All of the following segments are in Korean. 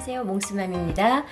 안녕하세요. 몽스맘입니다.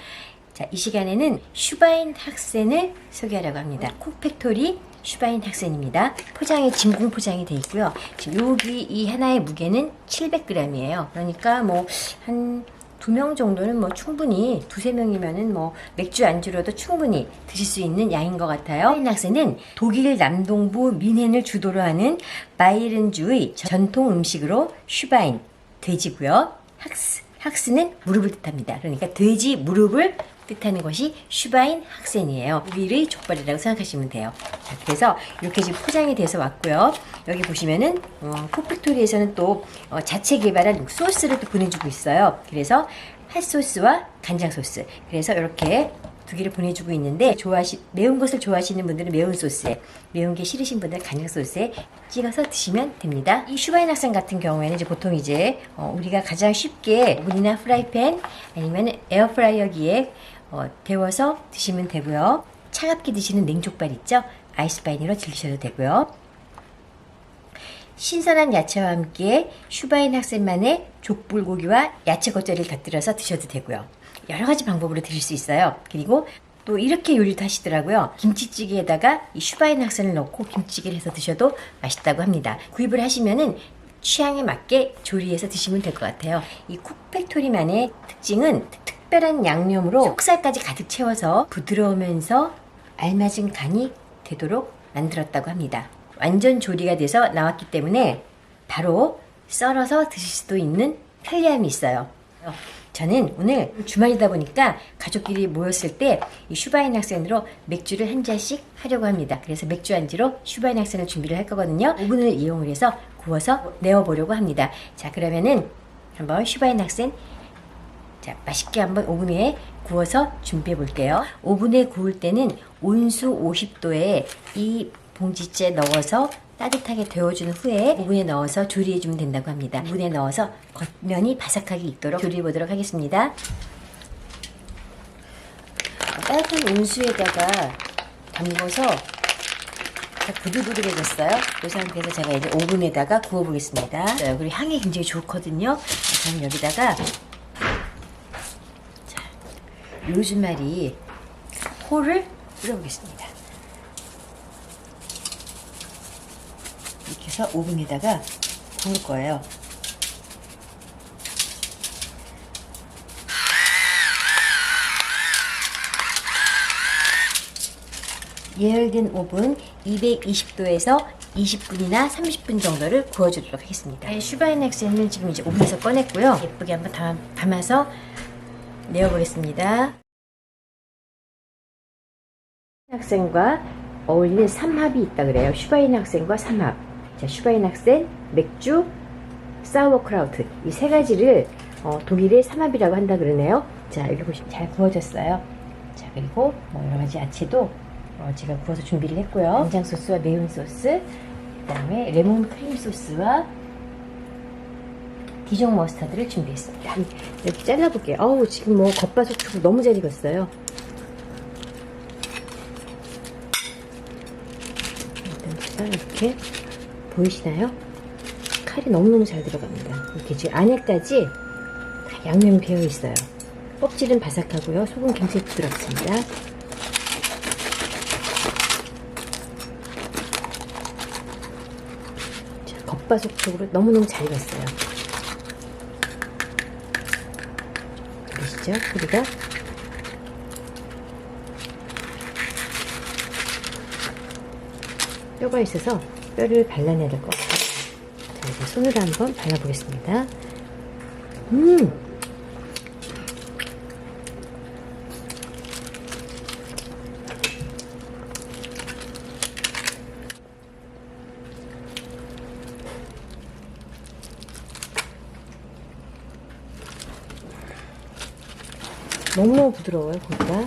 자, 이 시간에는 슈바인 학센을 소개하려고 합니다. 콕팩토리 슈바인 학센입니다. 포장이 진공 포장이 되어 있고요. 지금 여기 이 하나의 무게는 700g이에요. 그러니까 뭐한 두명 정도는 뭐 충분히 두세 명이면은 뭐 맥주 안주로도 충분히 드실 수 있는 양인 것 같아요. 학센은 독일 남동부 미넨을 주도로 하는 바이른주의 전통 음식으로 슈바인 돼지고요. 학스 학스는 무릎을 뜻합니다. 그러니까 돼지 무릎을 뜻하는 것이 슈바인 학센이에요. 독일의 족발이라고 생각하시면 돼요. 자, 그래서 이렇게 지금 포장이 돼서 왔고요. 여기 보시면은 어, 코팩토리에서는 또 어, 자체 개발한 소스를 또 보내주고 있어요. 그래서 핫소스와 간장 소스. 그래서 이렇게 두 개를 보내주고 있는데 좋아하시 매운 것을 좋아하시는 분들은 매운 소스에 매운 게 싫으신 분들은 간장 소스에 찍어서 드시면 됩니다. 이 슈바인 학생 같은 경우에는 이제 보통 이제 어, 우리가 가장 쉽게 오븐이나 프라이팬 아니면 에어프라이어기에 어, 데워서 드시면 되고요. 차갑게 드시는 냉족발 있죠? 아이스바이너로 드셔도 되고요. 신선한 야채와 함께 슈바인 학생만의 족불고기와 야채 겉절이를 곁들여서 드셔도 되고요. 여러 가지 방법으로 드실 수 있어요. 그리고 또 이렇게 요리도 하시더라고요. 김치찌개에다가 이 슈바인 학생을 넣고 김치찌개를 해서 드셔도 맛있다고 합니다. 구입을 하시면은 취향에 맞게 조리해서 드시면 될 것 같아요. 이 쿡팩토리만의 특징은 특별한 양념으로 속살까지 가득 채워서 부드러우면서 알맞은 간이 되도록 만들었다고 합니다. 완전 조리가 돼서 나왔기 때문에 바로 썰어서 드실 수도 있는 편리함이 있어요. 저는 오늘 주말이다 보니까 가족끼리 모였을 때 이 슈바인 학생으로 맥주를 한 잔씩 하려고 합니다. 그래서 맥주 안주로 슈바인 학생을 준비를 할 거거든요. 오븐을 이용을 해서 구워서 내어보려고 합니다. 자, 그러면은 한번 슈바인 학생 자, 맛있게 한번 오븐에 구워서 준비해 볼게요. 오븐에 구울 때는 온수 50도에 이 봉지째 넣어서 따뜻하게 데워준 후에 오븐에 넣어서 조리해 주면 된다고 합니다. 오븐에 넣어서 겉면이 바삭하게 익도록 조리해 보도록 하겠습니다. 따뜻한 온수에다가 담궈서 다 부들부들해졌어요. 이 상태에서 제가 이제 오븐에다가 구워보겠습니다. 자, 그리고 향이 굉장히 좋거든요. 저는 여기다가 자, 로즈마리 홀을 뿌려보겠습니다. 이렇게 해서 오븐에다가 구울 거예요. 예열된 오븐 220도에서 20분이나 30분 정도를 구워주도록 하겠습니다. 네, 슈바인 엑센을 지금 이제 오븐에서 꺼냈고요. 예쁘게 한번 담, 담아서 내어보겠습니다. 학생과 어울리는 삼합이 있다 그래요. 슈바인 학생과 삼합. 자, 슈바인 학생, 맥주, 사우어크라우트 이 세 가지를 어, 독일의 삼합이라고 한다 그러네요. 자, 여기 보시면 잘 구워졌어요. 자, 그리고 뭐 여러 가지 야채도 어, 제가 구워서 준비를 했고요. 간장 소스와 매운 소스, 그다음에 레몬 크림 소스와 디종 머스타드를 준비했습니다. 이렇게 잘라볼게요. 어우, 지금 뭐 겉바속촉으로 너무 잘 익었어요. 일단 이렇게 보이시나요? 칼이 너무너무 잘 들어갑니다. 이렇게 지금 안에까지 다 양념이 배어 있어요. 껍질은 바삭하고요. 속은 굉장히 부드럽습니다. 자, 겉바속촉으로 너무너무 잘 익었어요. 보시죠? 우리가 뼈가 있어서 뼈를 발라내야 될 것 같아요. 자, 이제 손으로 한번 발라보겠습니다. 음! 너무너무 부드러워요, 고기가.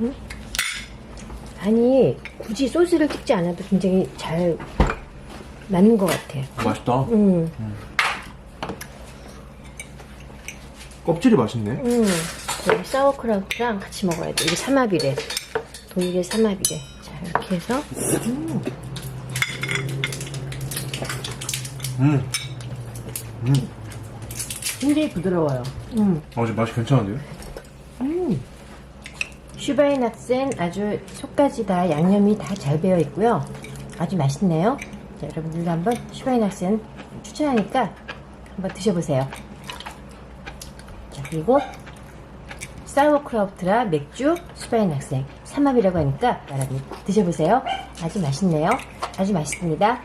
음? 아니, 굳이 소스를 찍지 않아도 굉장히 잘 맞는 것 같아요. 맛있다. 음, 껍질이 맛있네. 음. 여기 사워크라우트랑 같이 먹어야 돼. 이게 삼합이래. 독일의 삼합이래. 자, 이렇게 해서. 음, 음. 음. 굉장히 부드러워요. 음. 아, 지금 맛이 괜찮은데요? 슈바인 학생 아주 속까지 다 양념이 다 잘 배어 있고요. 아주 맛있네요. 자, 여러분들도 한번 슈바인 학생 추천하니까 한번 드셔보세요. 자, 그리고 사우크라우트라 맥주 슈바인 학생 삼합이라고 하니까 여러분 드셔보세요. 아주 맛있네요. 아주 맛있습니다.